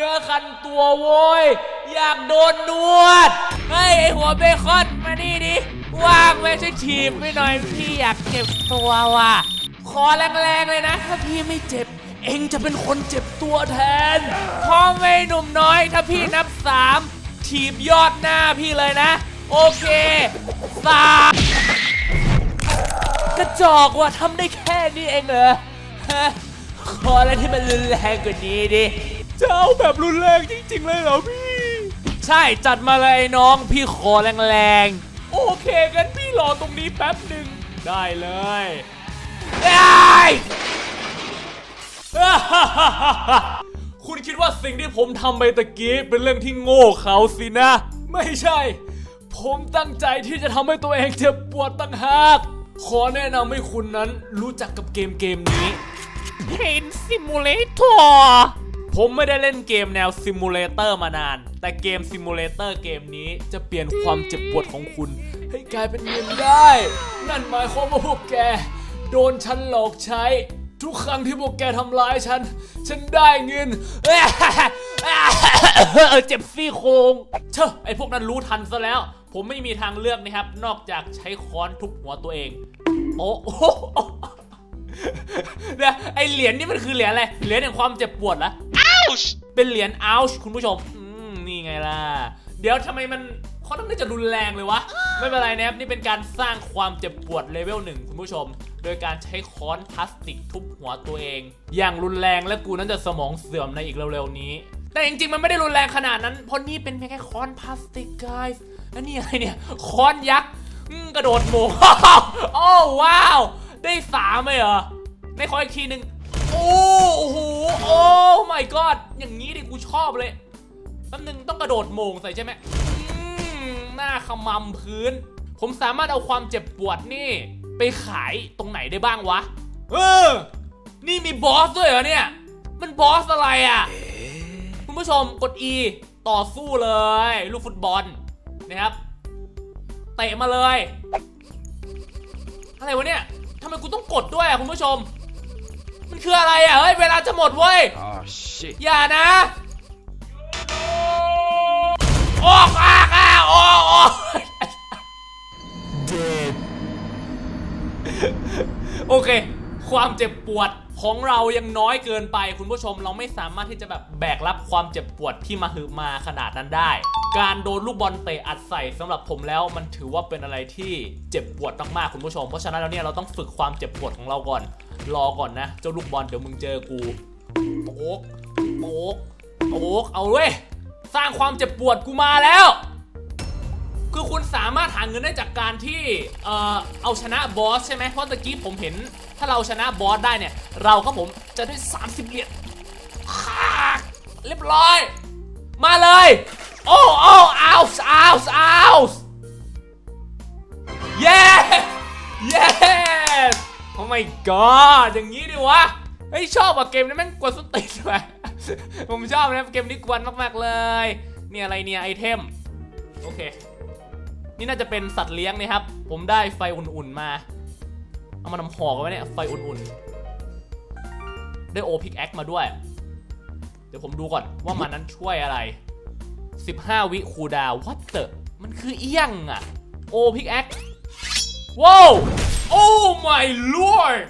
นื้อคันตัวโว้ย อยากโดนนวด เฮ้ย ไอหัวเบคอนมานี่ดิ ว่างไว้ช่วยถีบไปหน่อยพี่อยากเจ็บตัวว่ะ ขอแรงๆเลยนะ ถ้าพี่ไม่เจ็บ เองจะเป็นคนเจ็บตัวแทนพร้อมไหมหนุ่มน้อยถ้าพี่นับสามถีบยอดหน้าพี่เลยนะ โอเคสามกระจอกว่ะทำได้แค่นี้เองเหรอขออะไรที่มันรุนแรงกว่านี้ดิ จะเอาแบบรุนแรงจริง ๆ เลยเหรอพี่ ใช่จัดมาเลยไอ้น้องพี่ขอแรงๆโอเคงั้นพี่รอตรงนี้แป๊บหนึ่งได้เลยได้คุณคิดว่าสิ่งที่ผมทำไปตะกี้เป็นเรื่องที่โง่เขาสินะ ไม่ใช่ ผมตั้งใจที่จะทำให้ตัวเองเจ็บปวดตั้งหากขอแนะนำให้คุณนั้นรู้จักกับเกมเกมนี้ Pain Simulator ผมไม่ได้เล่นเกมแนวซิมูเลเตอร์มานาน แต่เกมซิมูเลเตอร์เกมนี้จะเปลี่ยนความเจ็บปวดของคุณ ให้กลายเป็นเงินได้ นั่นหมายความว่าพวกแก โดนฉันหลอกใช้ ทุกครั้งที่พวกแกทำร้ายฉัน ฉันได้เงิน เจ็บซี่โครงเชอะไอพวกนั้นรู้ทันซะแล้ว ผมไม่มีทางเลือกนะครับ นอกจากใช้ค้อนทุบหัวตัวเอง โอ้โหเนี่ยไอเหรียญนี่มันคือเหรียญอะไร เหรียญแห่งความเจ็บปวดเห รอเป็นเหรียญอัลช์คุณผู้ชม อืม นี่ไงล่ะ เดี๋ยวทำไมมันเขาต้องได้จะรุนแรงเลยวะ ไม่เป็นไรนะครับ นี่เป็นการสร้างความเจ็บปวดเลเวลหนึ่งคุณผู้ชม โดยการใช้ค้อนพลาสติกทุบหัวตัวเอง อย่างรุนแรงและกูนั้นจะสมองเสื่อมในอีกเร็วๆนี้ แต่จริงๆ มันไม่ได้รุนแรงขนาดนั้น เพราะนี่เป็นเพียงแค่ค้อนพลาสติก guys แล้วนี่อะไรเนี่ย ค้อนยักษ์อืมกระโดดโมงโอ้ว้าว ได้สามเลยเหรอ ในขออีกทีหนึ่งโอ้โห โอ้ my god อย่างนี้ดิกูชอบเลยแป๊บนึงต้องกระโดดโมงใส่ใช่ไหมหน้าขมำพื้น ผมสามารถเอาความเจ็บปวดนี่ ไปขายตรงไหนได้บ้างวะ เออ นี่มีบอสด้วยเหรอเนี่ย มันบอสอะไรอะ คุณผู้ชมกด E ต่อสู้เลย ลูกฟุตบอลนะครับ เตะมาเลย อะไรวะเนี่ยทำไมกูต้องกดด้วยอะคุณผู้ชม มันคืออะไรอะเฮ้ยเวลาจะหมดเว้ย Oh shit. อย่านะออกอากอะออกออก Dead. โอเค ความเจ็บปวดของเรายังน้อยเกินไป คุณผู้ชมเราไม่สามารถที่จะแบบแบกรับความเจ็บปวดที่มาหือมาขนาดนั้นได้ การโดนลูกบอลเตะอัดใส่สำหรับผมแล้วมันถือว่าเป็นอะไรที่เจ็บปวดมากๆคุณผู้ชม เพราะฉะนั้นแล้วเนี่ยเราต้องฝึกความเจ็บปวดของเราก่อน รอก่อนนะ เจ้าลูกบอลเดี๋ยวมึงเจอกูโป๊กโป๊กโป๊กเอาเว้ยสร้างความเจ็บปวดกูมาแล้ว คือคุณสามารถหาเงินได้จากการที่เอ่อเอาชนะบอสใช่ไหมเพราะตะกี้ผมเห็น ถ้าเราชนะบอสได้เนี่ย เราก็ผมจะได้ 30เหรียญค่าเรียบร้อย มาเลย โอ้โอ้เอาส์เอาส์เอาส์เย้เย้ อ้ my god อย่างนี้ดิวะเฮ้ยชอบอะเกมนี้แม่งกวนสุดติดไปผมชอบนะเกมนี้กวนมากๆเลยเนี่ยอะไรเนี่ยไอเทมโอเค นี่น่าจะเป็นสัตว์เลี้ยงนะครับ ผมได้ไฟอุ่นๆมา เอามานำห่อกันไว้เนี่ยไฟอุ่นๆ ได้โอพิกแอคมาด้วย เดี๋ยวผมดูก่อนว่ามันนั้นช่วยอะไร 15 วิคูดาววัตเตอร์มันคือเอี้ยงอะโอพิกแอคว้าว โอ้ my lord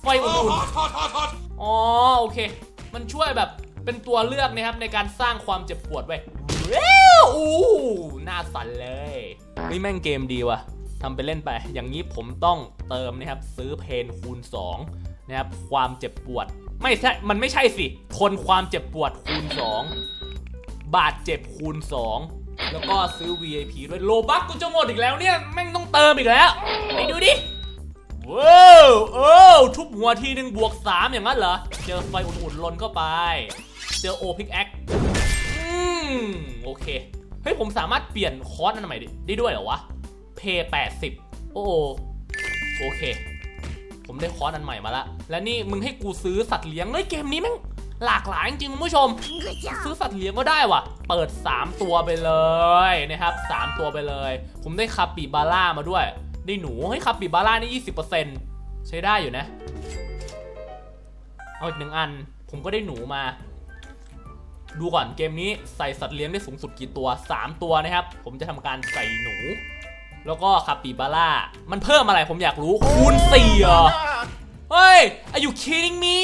ไฟอุ่นๆ อ๋อโอเค มันช่วยแบบเป็นตัวเลือกนะครับในการสร้างความเจ็บปวดไว้ยว้าวอู้หน้าสั่นเลยนี่แม่งเกมดีว่ะทำไปเล่นไป อย่างนี้ผมต้องเติมนะครับ ซื้อเพนคูณ2นะครับความเจ็บปวด ไม่ใช่ มันไม่ใช่สิ ทนความเจ็บปวดคูณ 2 บาดเจ็บคูณ 2 แล้วก็ซื้อ VIP ด้วยโลบัคกูจะหมดอีกแล้วเนี่ยแม่งต้องเติมอีกแล้วไปดูดิว้าวโอ้ทุบหัวทีหนึ่งบวก 3 อย่างนั้นเหรอ เจอไฟอุ่นๆลนเข้าไป เจอโอพิกแอคอืมโอเค เฮ้ย ผมสามารถเปลี่ยนคอร์สอันใหม่ได้ด้วยเหรอวะ เพย์80โอ้โอเค ผมได้คอร์สอันใหม่มาละ และนี่มึงให้กูซื้อสัตว์เลี้ยงเฮ้ยเกมนี้แม่ง หลากหลายจริงๆคุณผู้ชม ซื้อสัตว์เลี้ยงก็ได้ว่ะ เปิด 3 ตัวไปเลยนะครับ 3 ตัวไปเลย ผมได้คาปิบาร่ามาด้วย ได้หนูเฮ้ยคาปิบาร่านี่20%ใช้ได้อยู่นะ เอาอีกหนึ่งอัน ผมก็ได้หนูมา ดูก่อนเกมนี้ใส่สัตว์เลี้ยงได้สูงสุดกี่ตัว 3 ตัวนะครับ ผมจะทำการใส่หนู แล้วก็คาปิบาร่า มันเพิ่มอะไรผมอยากรู้คูณ4เหรอ เฮ้ย are you kidding me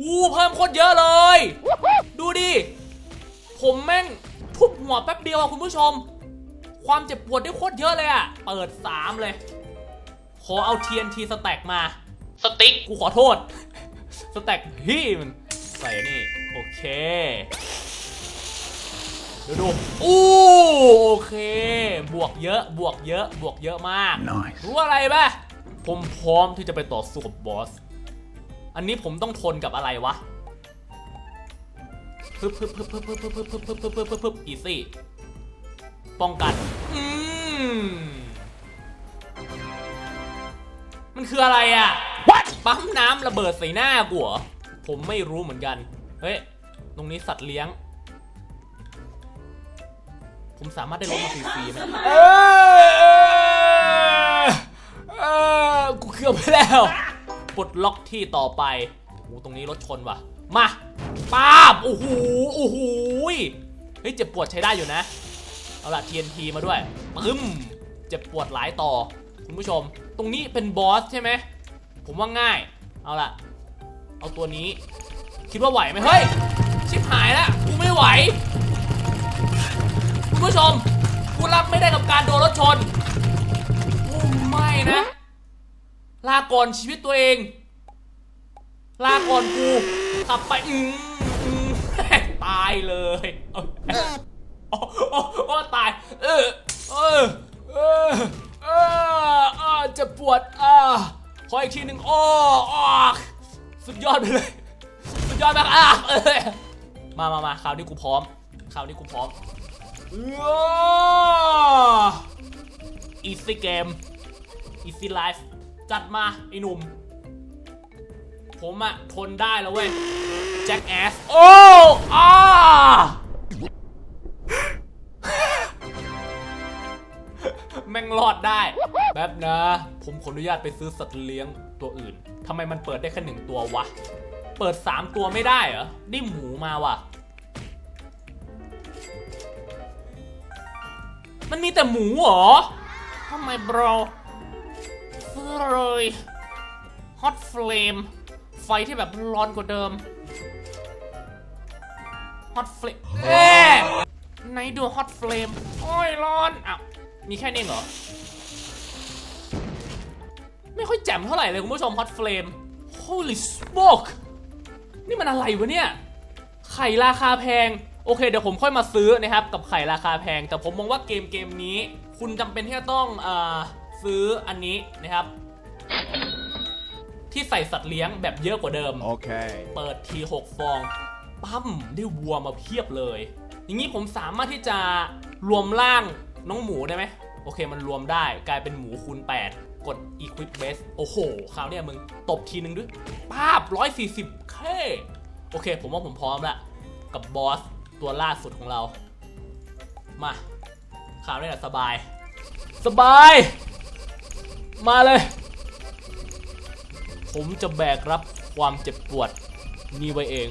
หูเพิ่มโคตรเยอะเลย ดูดิ ผมแม่งทุบหัวแป๊บเดียวอะคุณผู้ชม ความเจ็บปวดได้โคตรเยอะเลยอะเปิด 3 เลย ขอเอา TNT สแต็กมา สติ๊กกูขอโทษ สแต็กพี่มันใส่นี่ โอเคเดี๋ยวดูอู้โอเค บวกเยอะบวกเยอะบวกเยอะมาก Nice. รู้อะไรปะผมพร้อมที่จะไปต่อสู้กับบอส อันนี้ผมต้องทนกับอะไรวะพึบพึบพึบพึบพึบพึบพึบพึบพึบพึบพึบพึบอีซี่ป้องกันอืมมันคืออะไรอะ What ปั๊มน้ำระเบิดใส่หน้ากูเหรอผมไม่รู้เหมือนกัน เฮ้ย ตรงนี้สัตว์เลี้ยง ผมสามารถได้รถมาฟรีๆไหมเออเออกูเกือบไปแล้ว ปลดล็อกที่ต่อไปโอ้ตรงนี้รถชนว่ะ มาป้าบโอ้โหโอ้โหเฮ้ยเจ็บปวดใช้ได้อยู่นะ เอาล่ะ TNT มาด้วยปึ้มเจ็บปวดหลายต่อ คุณผู้ชม ตรงนี้เป็นบอสใช่ไหม ผมว่าง่าย เอาล่ะ เอาตัวนี้ คิดว่าไหวไหมเฮ้ย ชิบหายแล้วกูไม่ไหว คุณผู้ชมกูรับไม่ได้กับการโดนรถชนโอ้ไม่นะ ลาก่อนชีวิตตัวเอง ลาก่อนกูขับไปอืมอืมตายเลยอ้ยโอ้โอ้อตาย เออ เออ เออ เอออจะปวดอ่าขออีกทีหนึ่งโอ้ออกสุดยอดไปเลย สุดยอดมากอะเออมามามาคราวนี้กูพร้อม คราวนี้กูพร้อมอีซี่เกมอีซี่ไลฟ์ จัดมาไอ้หนุ่ม ผมอะทนได้แล้วเว้ย แจ็คแอส โอ้อาแม่งรอดได้แป๊บนะ ผมขออนุญาตไปซื้อสัตว์เลี้ยงตัวอื่นทำไมมันเปิดได้แค่หนึ่งตัววะ เปิด 3 ตัวไม่ได้เหรอได้หมูมาว่ะ มันมีแต่หมูเหรอทำไมบรอ เลยฮอตเฟลมไฟที่แบบร้อนกว่าเดิมฮอตเฟลมเอ๊ไหนดูฮอตเฟลมโอ้ยร้อนอ้าวมีแค่นี้เหรอ ไม่ค่อยแจ่มเท่าไหร่เลยคุณผู้ชมฮอตเฟลม holy smoke นี่มันอะไรวะเนี่ย ไข่ราคาแพง โอเค เดี๋ยวผมค่อยมาซื้อนะครับ กับไข่ราคาแพง แต่ผมมองว่าเกมเกมนี้ คุณจำเป็นที่จะต้องเออ ซื้ออันนี้นะครับ ที่ใส่สัตว์เลี้ยงแบบเยอะกว่าเดิม Okay. เปิดที6ฟอง ปั๊มได้วัวมาเพียบเลย อย่างนี้ผมสามารถที่จะรวมร่างน้องหมูได้ไหมโอเคมันรวมได้กลายเป็นหมูคูณ 8 กด equip base โอ้โหคราวเนี้ยมึง ตบทีนึงด้วยป้าบ140เคโอเค ผมว่าผมพร้อมละ กับบอส ตัวล่าสุดของเรา มาคราวนี้แหละสบาย สบาย มาเลย ผมจะแบกรับความเจ็บปวดนี้ไว้เอง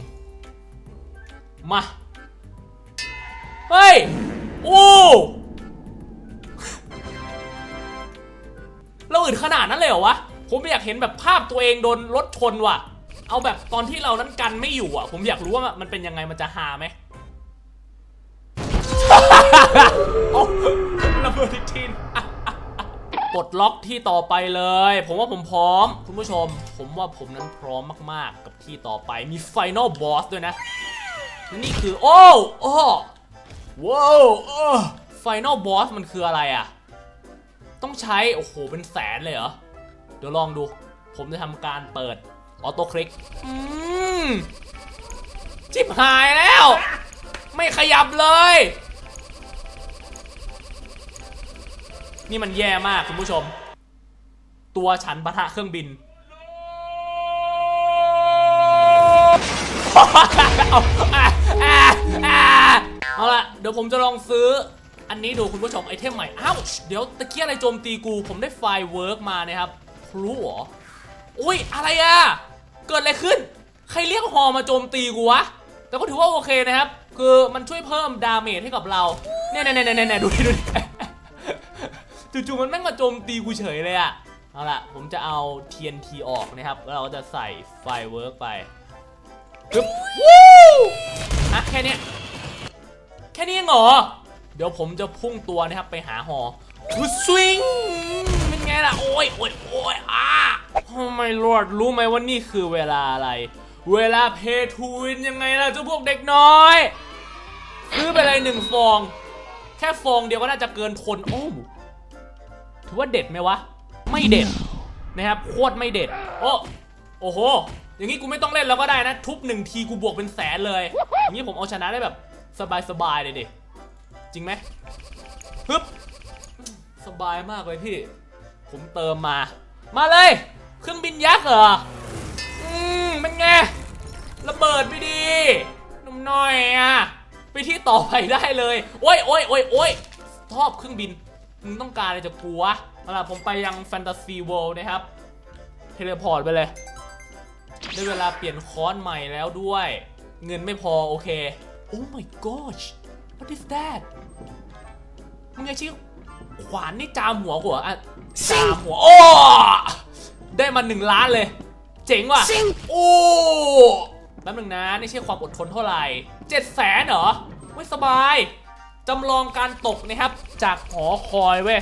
มา เฮ้ย โอ้เราอึดขนาดนั้นเลยเหรอวะ ผมอยากเห็นแบบภาพตัวเองโดนรถชนว่ะ เอาแบบตอนที่เรานั้นกันไม่อยู่อะ ผมอยากรู้ว่ามันเป็นยังไงมันจะฮาไหมโอ้ระเบิดอีกทีน ปลดล็อกที่ต่อไปเลย ผมว่าผมพร้อม คุณผู้ชม ผมว่าผมนั้นพร้อมมากๆ กับที่ต่อไปมี Final Boss ด้วยนะ นี่คือ โอ้โอ้ว้าวโอ้ Final Boss มันคืออะไรอะต้องใช้ โอ้โห เป็นแสนเลยเหรอ เดี๋ยวลองดู ผมจะทำการเปิด ออโต้คลิกจิบหายแล้ว ไม่ขยับเลย นี่มันแย่มากคุณผู้ชม ตัวฉันปะทะเครื่องบินเอาอะเอาละเดี๋ยวผมจะลองซื้ออันนี้ดูคุณผู้ชมไอเทมใหม่ อ้าว เดี๋ยวตะเกียอะไรโจมตีกู ผมได้ไฟเวิร์กมานะครับพลุเหรอ อุ้ย อะไรอะเกิดอะไรขึ้น ใครเรียกฮอมาโจมตีกูวะ แต่ก็ถือว่าโอเคนะครับ คือมันช่วยเพิ่มดาเมจให้กับเรา เนี่ยเนี่ยเนี่ยเนี่ยดูดิดูดิ จู่ๆมันแม่งมาโจมตีกูเฉยเลยอะเอาล่ะ ผมจะเอา TNT ออกนะครับ แล้วเราก็จะใส่ไฟเวิร์กไปปึ๊บวู้อะแค่นี้แค่นี้เหรอ เดี๋ยวผมจะพุ่งตัวนะครับไปหาหอวูสวิงเป็นไงล่ะ โอ้ยโอ้ยโอ้ยอะทำไมลอดรู้ไหมว่านี่คือเวลาอะไร เวลาเพทูวินยังไงล่ะเจ้าพวกเด็กน้อย ซื้อไปเลยหนึ่งฟอง แค่ฟองเดียวก็น่าจะเกินทนโอ้ ถือว่าเด็ดไหมวะ ไม่เด็ดนะครับโคตรไม่เด็ด โอ้โอ้โห อย่างนี้กูไม่ต้องเล่นแล้วก็ได้นะ ทุบหนึ่งทีกูบวกเป็นแสนเลย อย่างนี้ผมเอาชนะได้แบบสบายๆเลยดิจริงไหมฮึบสบายมากเลยพี่ ผมเติมมา มาเลย เครื่องบินยักษ์เหรอ อืมเป็นไง ระเบิดไปดีหนุ่มน้อยอะ ไปที่ต่อไปได้เลย โอ้ยโอ้ยโอ้ยโอ้ยชอบเครื่องบิน มึงต้องการอะไรจากกูวะเอาล่ะผมไปยังแฟนตาซีเวิลด์นะครับ เทเลพอร์ตไปเลย ได้เวลาเปลี่ยนค้อนใหม่แล้วด้วย เงินไม่พอโอเค โอ้ my gosh what is that มึงไงชื่อขวานนี่จามหัวหัวอะจามหัวโอ้ได้มาหนึ่งล้านเลย เจ๋งว่ะโอ้แป๊บนึงนะ นี่ใช่ความอดทนเท่าไหร่เจ็ดแสนเหรอไม่สบาย จำลองการตกนะครับ จากหอคอยเว้ย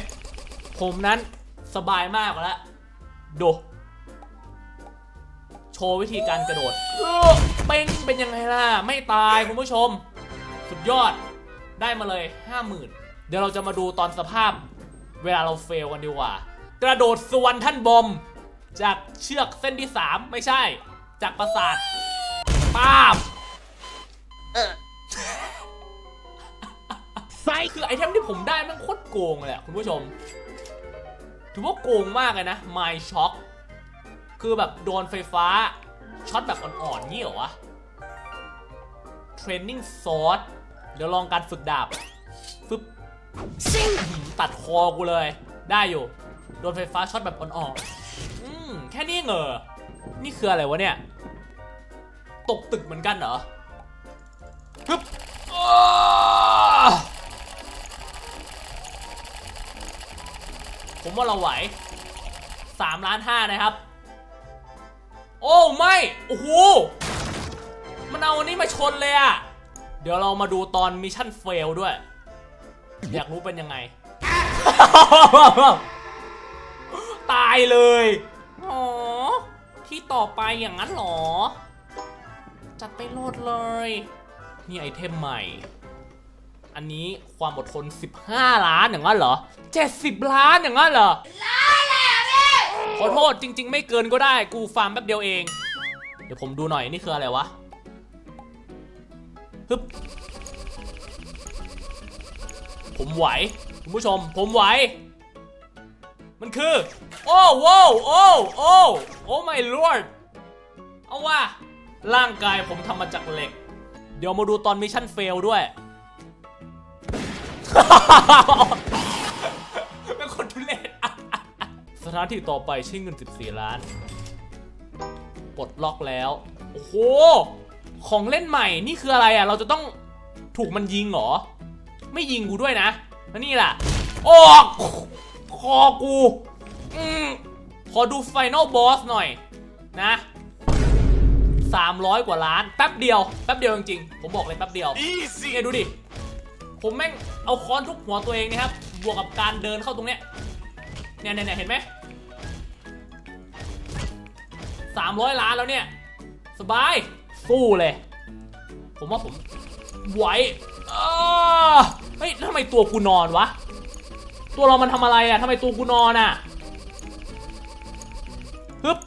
ผมนั้นสบายมากแล้วดูโชว์วิธีการกระโดดเออเป็นเป็นยังไงล่ะ ไม่ตายคุณผู้ชม สุดยอดได้มาเลย 50,000 เดี๋ยวเราจะมาดูตอนสภาพ เวลาเราเฟลกันดีกว่า กระโดดสวนท่านบอม จากเชือกเส้นที่ 3 ไม่ใช่ จากปราสาทป้าบ คือไอเทมที่ผมได้มันโคตรโกงเลยอะคุณผู้ชม ถือว่าโกงมากเลยนะ My Shock คือแบบโดนไฟฟ้าช็อตแบบอ่อนๆงี้เหรอวะ Training Sword เดี๋ยวลองการฝึกดาบฟึบซิงตัดคอกูเลย ได้อยู่ โดนไฟฟ้าช็อตแบบอ่อนๆอืมแค่นี้เหรอนี่คืออะไรวะเนี่ย ตกตึกเหมือนกันเหรอฮึบ ผมว่าเราไหว3ล้านห้านะครับ โอ้ไม่ โอ้โห มันเอาอันนี้มาชนเลยอะเดี๋ยวเรามาดูตอนมิชชั่นเฟลด้วย อยากรู้เป็นยังไง ตายเลยอ๋อที่ต่อไปอย่างนั้นเหรอ จัดไปโหลดเลย นี่ไอเทมใหม่ อันนี้ความอดทน 15 ล้านอย่างนั้นเหรอ 70 ล้านอย่างนั้นเหรอขอโทษจริง ๆ ไม่เกินก็ได้ กูฟาร์มแป๊บเดียวเอง เดี๋ยวผมดูหน่อยนี่คืออะไรวะ ฮึบ ผมไหว คุณผู้ชม ผมไหว มันคือ โอ้โว้วโอ้โอ้โอ้ my lord เอาว่าร่างกายผมทำมาจากเหล็ก เดี๋ยวมาดูตอนมิชชั่นเฟลด้วยานที่ต่อไปใช้เงิน 14 ล้าน ปลดล็อกแล้ว โอ้โห ของเล่นใหม่นี่คืออะไรอะ เราจะต้องถูกมันยิงเหรอ ไม่ยิงกูด้วยนะแล้วนี่ล่ะออกคอกูอืมขอดูไฟน a ลบอสหน่อยนะ300 กว่าล้าน แป๊บเดียว แป๊บเดียวจริงๆ ผมบอกเลยแป๊บเดียวอีซี่เนี่ยดูดิ ผมแม่งเอาค้อนทุบหัวตัวเองนะครับ บวกกับการเดินเข้าตรงเนี้ย เนี่ยเนี่ยเนี่ยเห็นไหม สามร้อยล้านแล้วเนี่ย สบาย สู้เลย ผมว่าผมไหวอ้าเฮ้ยแล้วทำไมตัวกูนอนวะ ตัวเรามันทำอะไรอะทำไมตัวกูนอนอะฮึบ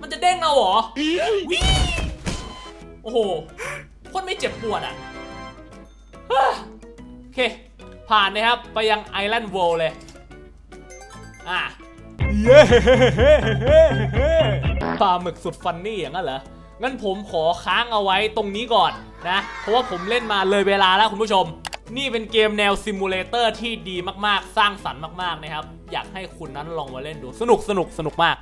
มันจะเด้งเอาเหรอวิโอ้โหโคตรไม่เจ็บปวดอะฮ่าโอเค ผ่านนะครับ ไปยังไอแลนด์ o ว l เลย อะ เย้ปลาหมึกสุดฟันนี่อย่างนั้นเหรอ งั้นผมขอค้างเอาไว้ตรงนี้ก่อนนะ เพราะว่าผมเล่นมาเลยเวลาแล้วคุณผู้ชม นี่เป็นเกมแนวซิมูเลเตอร์ที่ดีมากๆ สร้างสรรค์มากๆนะครับ อยากให้คุณนั้นลองมาเล่นดู สนุกสนุกสนุกมาก